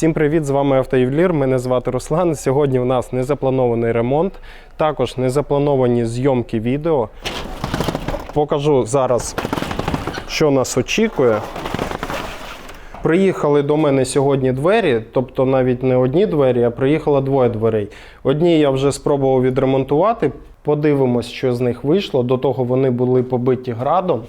Всім привіт! З вами Автоювелір. Мене звати Руслан. Сьогодні у нас незапланований ремонт, також незаплановані зйомки відео. Покажу зараз, що нас очікує. Приїхали до мене сьогодні двері, тобто навіть не одні двері, а приїхало двоє дверей. Одні я вже спробував відремонтувати. Подивимось, що з них вийшло. До того вони були побиті градом.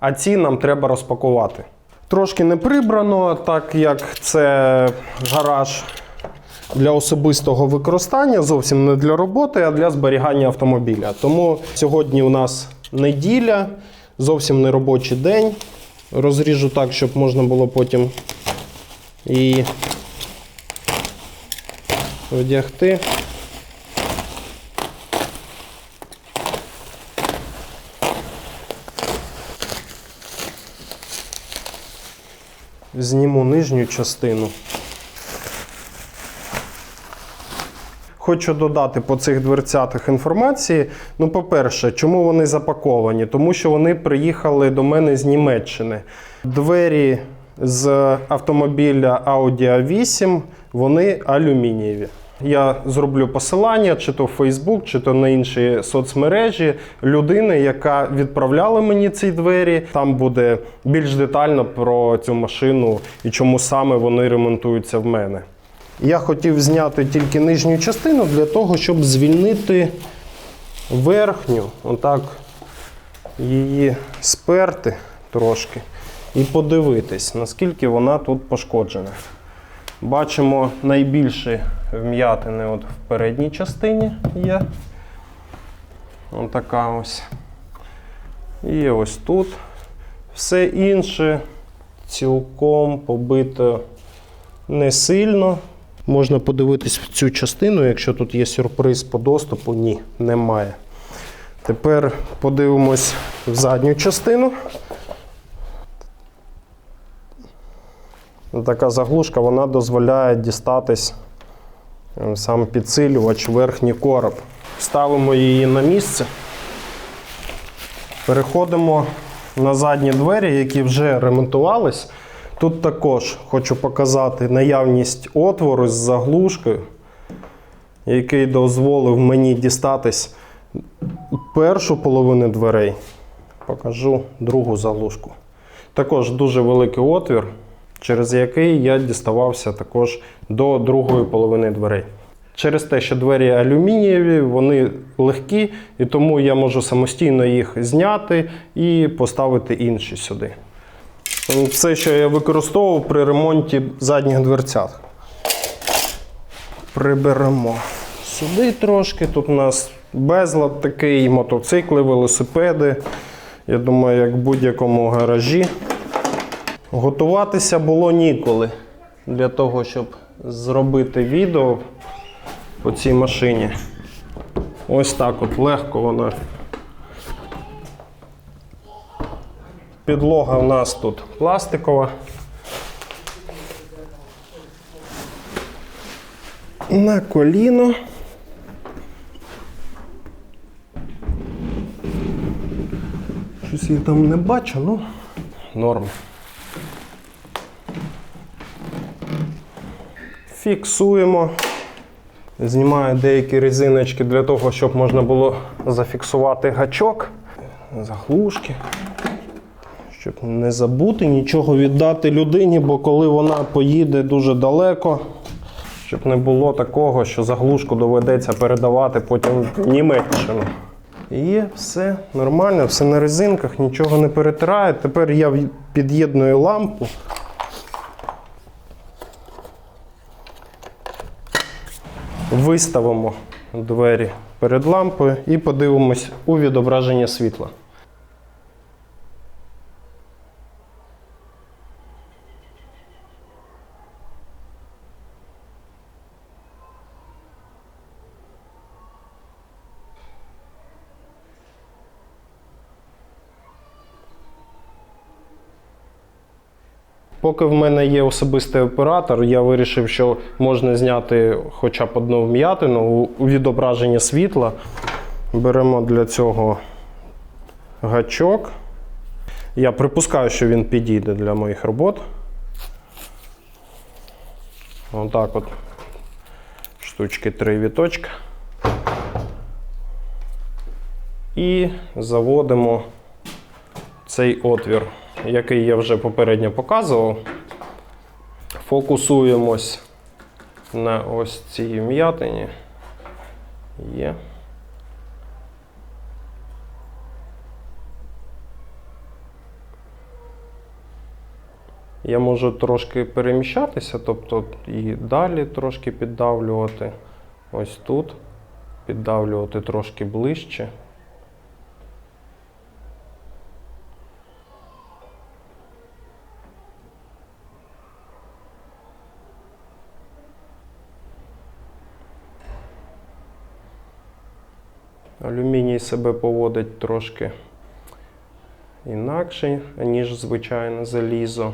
А ці нам треба розпакувати. Трошки не прибрано, так як це гараж для особистого використання, зовсім не для роботи, а для зберігання автомобіля. Тому сьогодні у нас неділя, зовсім не робочий день. Розріжу так, щоб можна було потім і одягти. Зніму нижню частину. Хочу додати по цих дверцятах інформації. Ну, по-перше, чому вони запаковані? Тому що вони приїхали до мене з Німеччини. Двері з автомобіля Audi A8, вони алюмінієві. Я зроблю посилання, чи то в Facebook, чи то на інші соцмережі людини, яка відправляла мені ці двері. Там буде більш детально про цю машину і чому саме вони ремонтуються в мене. Я хотів зняти тільки нижню частину для того, щоб звільнити верхню, отак її сперти трошки і подивитись, наскільки вона тут пошкоджена. Бачимо найбільші вм'ятини от в передній частині є. Отака ось. І ось тут. Все інше цілком побито не сильно. Можна подивитись в цю частину, якщо тут є сюрприз по доступу, ні, немає. Тепер подивимось в задню частину. Така заглушка вона дозволяє дістатись е, сам підсилювач, верхній короб. Ставимо її на місце. Переходимо на задні двері, які вже ремонтувались. Тут також хочу показати наявність отвору з заглушкою, який дозволив мені дістатись першу половину дверей. Покажу другу заглушку. Також дуже великий отвір, через який я діставався також до другої половини дверей. Через те, що двері алюмінієві, вони легкі, і тому я можу самостійно їх зняти і поставити інші сюди. Все, що я використовував при ремонті задніх дверцят. Приберемо сюди трошки. Тут у нас безлад такий, мотоцикли, велосипеди. Я думаю, як в будь-якому гаражі. Готуватися було ніколи для того, щоб зробити відео по цій машині. Ось так от легко вона Підлога у нас тут пластикова. На коліно. Щось я там не бачу, ну норм. Фіксуємо. Знімаю деякі резиночки для того, щоб можна було зафіксувати гачок, заглушки щоб не забути нічого віддати людині, бо коли вона поїде дуже далеко, щоб не було такого, що заглушку доведеться передавати потім в Німеччину. І все нормально, все на резинках, нічого не перетирає. Тепер я під'єдную лампу. Виставимо двері перед лампою і подивимось у відображення світла. Поки в мене є особистий оператор, я вирішив, що можна зняти хоча б одну вм'ятину у- відображення світла. Беремо для цього гачок. Я припускаю, що він підійде для моїх робот. Отак от. Штучки три віточка. І заводимо цей отвір, який я вже попередньо показував. Фокусуємось на ось цій м'ятині. Є. Я можу трошки переміщатися, тобто і далі трошки піддавлювати. Ось тут. Піддавлювати трошки ближче. Алюміній себе поводить трошки інакше, ніж звичайне залізо.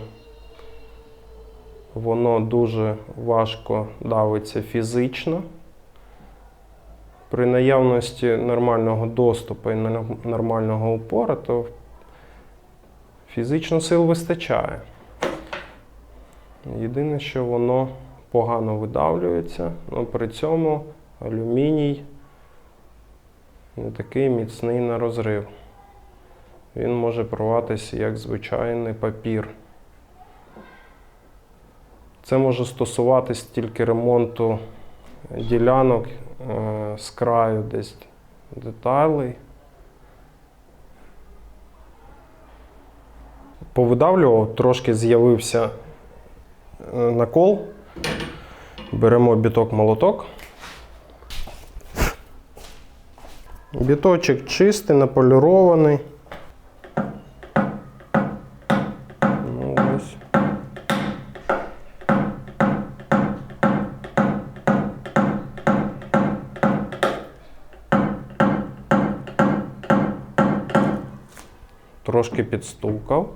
Воно дуже важко давиться фізично. При наявності нормального доступу і нормального упора, то фізично сил вистачає. Єдине, що воно погано видавлюється, але при цьому алюміній не такий міцний на розрив. Він може порватися як звичайний папір. Це може стосуватись тільки ремонту ділянок е, з краю десь деталей. Повидавлював, трошки з'явився е, накол. Беремо біток-молоток. Біточок чистий, наполірований. Ну. Трошки підстукав.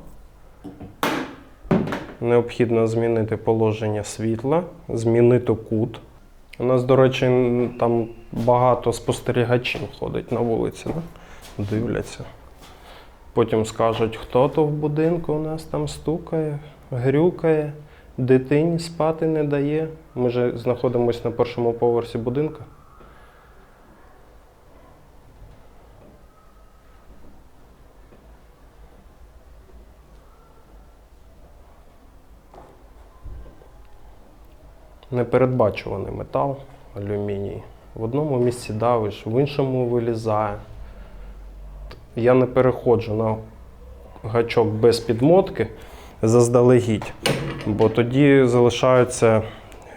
Необхідно змінити положення світла, змінити кут. У нас, до речі, там багато спостерігачів ходить на вулиці, да? дивляться. Потім скажуть, хто то в будинку у нас там стукає, грюкає, дитині спати не дає. Ми же знаходимося на першому поверсі будинку. Непередбачуваний метал, алюміній. В одному місці давиш, в іншому вилізає. Я не переходжу на гачок без підмотки заздалегідь, бо тоді залишаються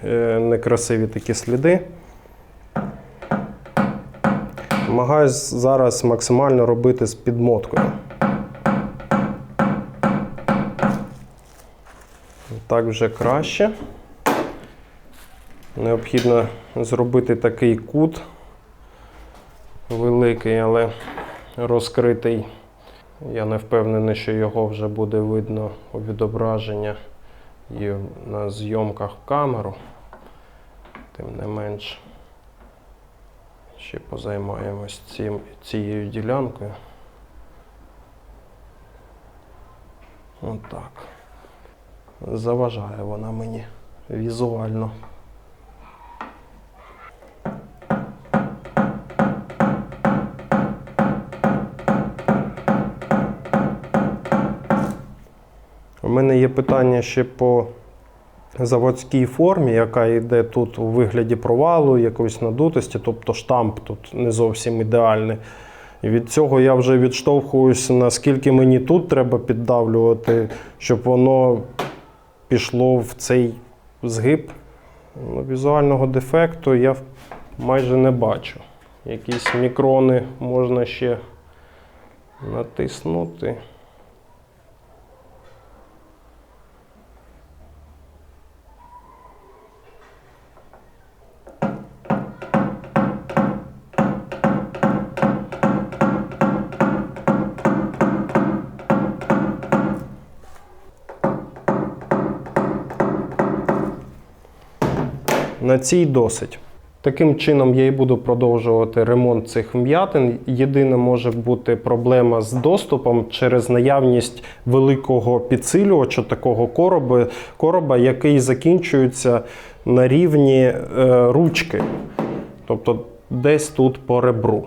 е, некрасиві такі сліди. Намагаюсь зараз максимально робити з підмоткою. Так вже краще. Необхідно зробити такий кут великий, але розкритий. Я не впевнений, що його вже буде видно у відображення і на зйомках в камеру. Тим не менш, ще позаймаємось цим, цією ділянкою. Отак. Заважає вона мені візуально. Мене є питання ще по заводській формі, яка йде тут у вигляді провалу, якоїсь надутості, тобто штамп тут не зовсім ідеальний. Від цього я вже відштовхуюся, наскільки мені тут треба піддавлювати, щоб воно пішло в цей згиб. Ну, Візуального дефекту я майже не бачу. Якісь мікрони можна ще натиснути. На цій досить. Таким чином я і буду продовжувати ремонт цих вм'ятин. Єдине може бути проблема з доступом через наявність великого підсилювача, такого короба, короба який закінчується на рівні е, ручки, тобто десь тут по ребру.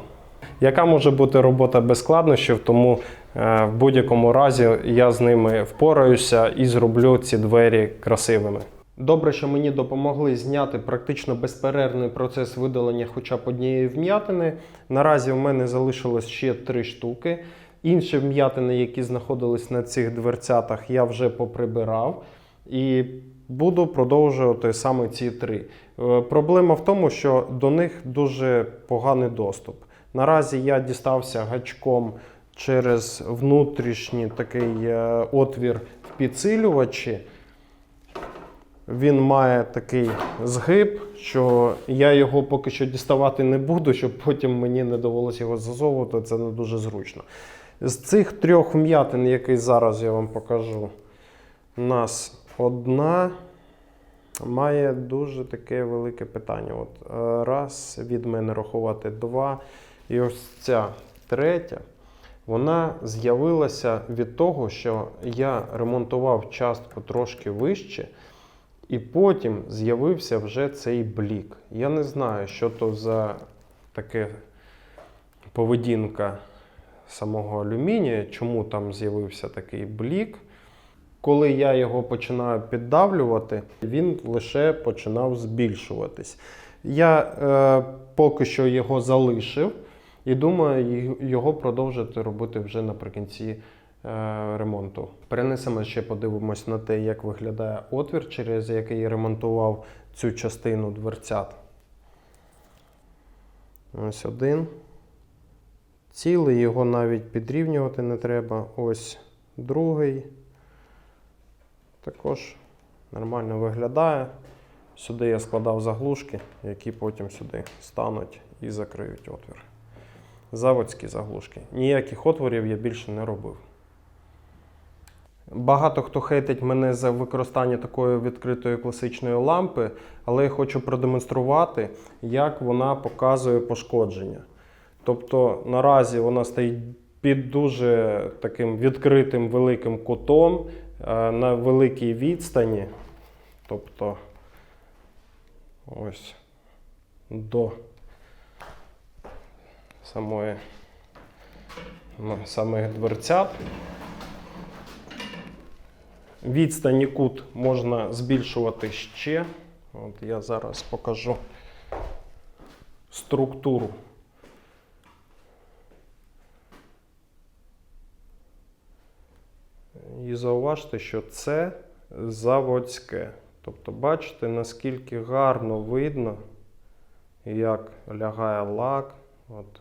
Яка може бути робота без складнощів, тому е, в будь-якому разі я з ними впораюся і зроблю ці двері красивими. Добре, що мені допомогли зняти практично безперервний процес видалення хоча б однієї вм'ятини. Наразі в мене залишилось ще три штуки. Інші вм'ятини, які знаходились на цих дверцятах, я вже поприбирав. І буду продовжувати саме ці три. Е, Проблема в тому, що до них дуже поганий доступ. Наразі я дістався гачком через внутрішній такий е, отвір в підсилювачі. Він має такий згиб, що я його поки що діставати не буду, щоб потім мені не довелося його зазовувати. Це не дуже зручно. З цих трьох вм'ятин, які зараз я вам покажу, у нас одна має дуже таке велике питання. От е, раз від мене рахувати два. І ось ця третя. Вона з'явилася від того, що я ремонтував частку трошки вище, і потім з'явився вже цей блік. Я не знаю, що то за таке поведінка самого алюмінія, чому там з'явився такий блік. Коли я його починаю піддавлювати, він лише починав збільшуватись. Я е, поки що його залишив і думаю його продовжити робити вже наприкінці ремонту. Перенесемо ще подивимось на те, як виглядає отвір, через який ремонтував цю частину дверцят. Ось один. Цілий, його навіть підрівнювати не треба. Ось другий. Також нормально виглядає. Сюди я складав заглушки, які потім сюди стануть і закриють отвір. Заводські заглушки. Ніяких отворів я більше не робив. Багато хто хейтить мене за використання такої відкритої класичної лампи, але я хочу продемонструвати, як вона показує пошкодження. Тобто наразі вона стоїть під дуже таким відкритим великим кутом е, на великій відстані. Тобто ось до самої ну, самих дверцят. Відстань і кут можна збільшувати ще. От я зараз покажу структуру. І зауважте, що це заводське. Тобто, бачите, наскільки гарно видно, як лягає лак, от,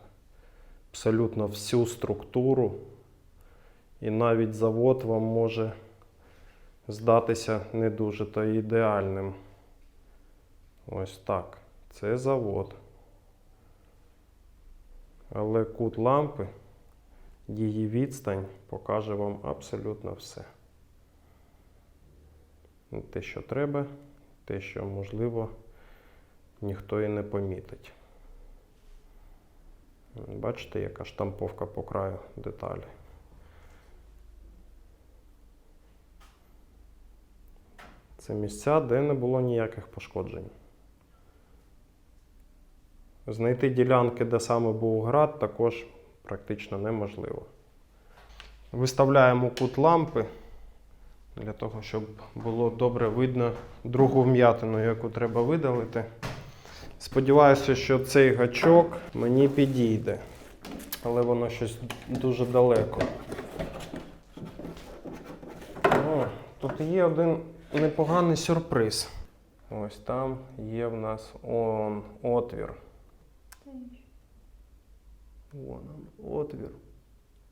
абсолютно всю структуру. І навіть завод вам може здатися не дуже то ідеальним. Ось так. Це завод. Але кут лампи, її відстань покаже вам абсолютно все. Те, що треба, те, що можливо, ніхто і не помітить. Бачите, яка штамповка по краю деталі. Це місця, де не було ніяких пошкоджень. Знайти ділянки, де саме був град, також практично неможливо. Виставляємо кут лампи для того, щоб було добре видно другу вм'ятину, яку треба видалити. Сподіваюся, що цей гачок мені підійде, але воно щось дуже далеко. О, тут є один непоганий сюрприз. Ось там є в нас он, отвір. Вон он, отвір.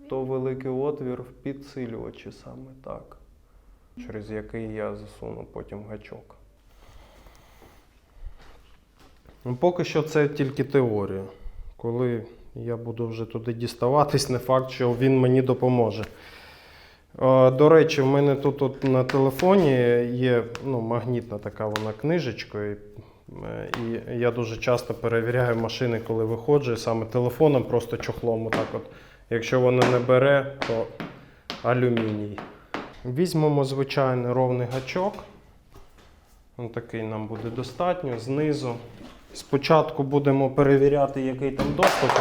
То великий отвір в підсилювачі саме так, через який я засуну потім гачок. Ну, Поки що це тільки теорія. Коли я буду вже туди діставатись, не факт, що він мені допоможе. До речі, в мене тут от на телефоні є ну, магнітна така вона книжечка. І Е, я дуже часто перевіряю машини, коли виходжу, саме телефоном, просто чохлом. Отак от. Якщо воно не бере, то алюміній. Візьмемо звичайний ровний гачок. Ось такий нам буде достатньо. Знизу. Спочатку будемо перевіряти, який там доступ,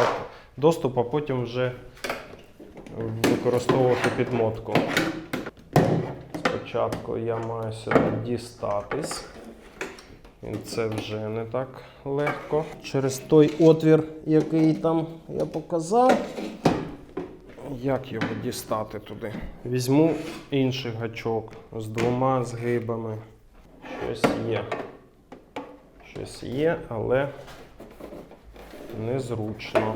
доступ, а потім вже використовувати підмотку. Спочатку я маю сюди дістатись. І це вже не так легко. Через той отвір, який там я показав. Як його дістати туди? Візьму інший гачок з двома згибами. Щось є. Щось є, але незручно.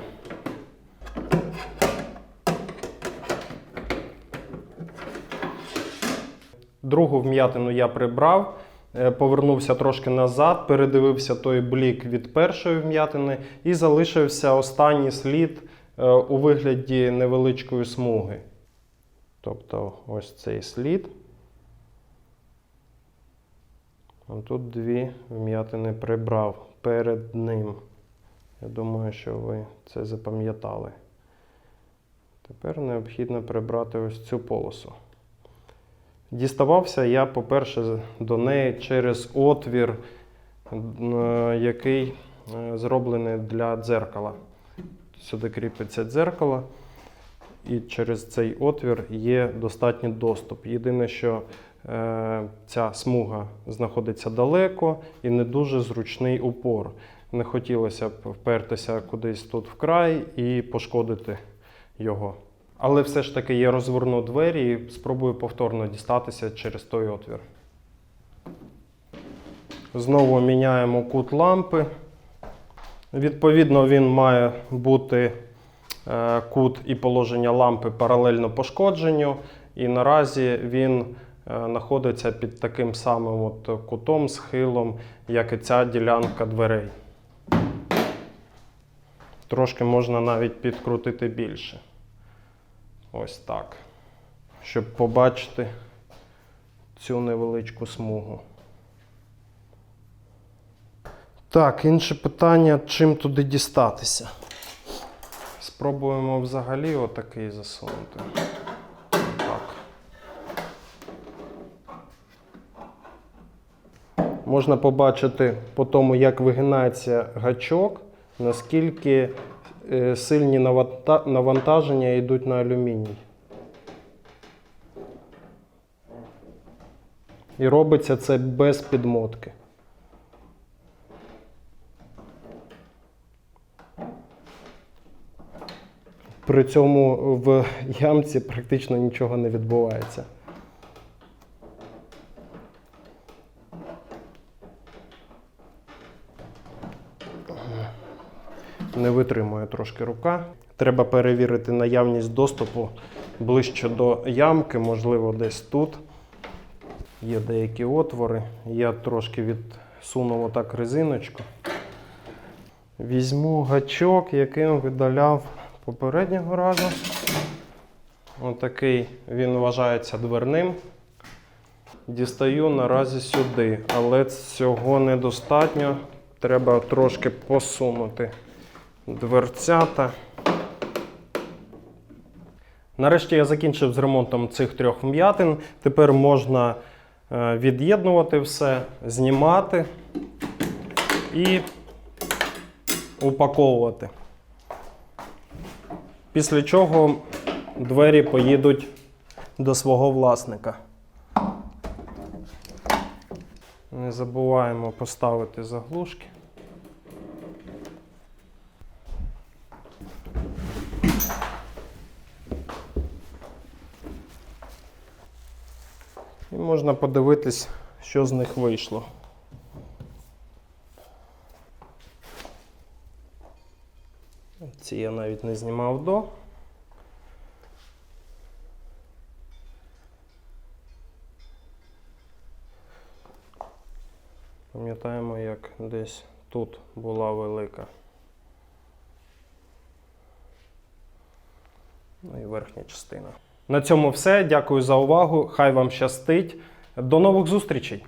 Другу вм'ятину я прибрав, е, повернувся трошки назад, передивився той блік від першої вм'ятини і залишився останній слід е, у вигляді невеличкої смуги. Тобто ось цей слід. Тут дві вм'ятини прибрав перед ним. Я думаю, що ви це запам'ятали. Тепер необхідно прибрати ось цю полосу. Діставався я, по-перше, до неї через отвір, е, який е, зроблений для дзеркала. Сюди кріпиться дзеркало, і через цей отвір є достатній доступ. Єдине, що е, ця смуга знаходиться далеко і не дуже зручний упор. Не хотілося б впертися кудись тут вкрай і пошкодити його. Але все ж таки я розверну двері і спробую повторно дістатися через той отвір. Знову міняємо кут лампи. Відповідно, він має бути е, кут і положення лампи паралельно пошкодженню. І наразі він е, знаходиться під таким самим от кутом, схилом, як і ця ділянка дверей. Трошки можна навіть підкрутити більше. Ось так. Щоб побачити цю невеличку смугу. Так, інше питання, чим туди дістатися. Спробуємо взагалі отакий засунути. Так. Можна побачити по тому, як вигинається гачок, наскільки сильні наванта- навантаження йдуть на алюміній. І робиться це без підмотки. При цьому в ямці практично нічого не відбувається. Не витримує трошки рука. Треба перевірити наявність доступу ближче до ямки, можливо, десь тут. Є деякі отвори. Я трошки відсунув отак резиночку. Візьму гачок, яким видаляв попереднього разу. Отакий він вважається дверним. Дістаю наразі сюди, але цього недостатньо. Треба трошки посунути дверцята. Нарешті я закінчив з ремонтом цих трьох вм'ятин. Тепер можна е, від'єднувати все, знімати і упаковувати. Після чого двері поїдуть до свого власника. Не забуваємо поставити заглушки. І можна подивитись, що з них вийшло. Ці я навіть не знімав до. Пам'ятаємо, як десь тут була велика. Ну і верхня частина. На цьому все. Дякую за увагу. Хай вам щастить. До нових зустрічей!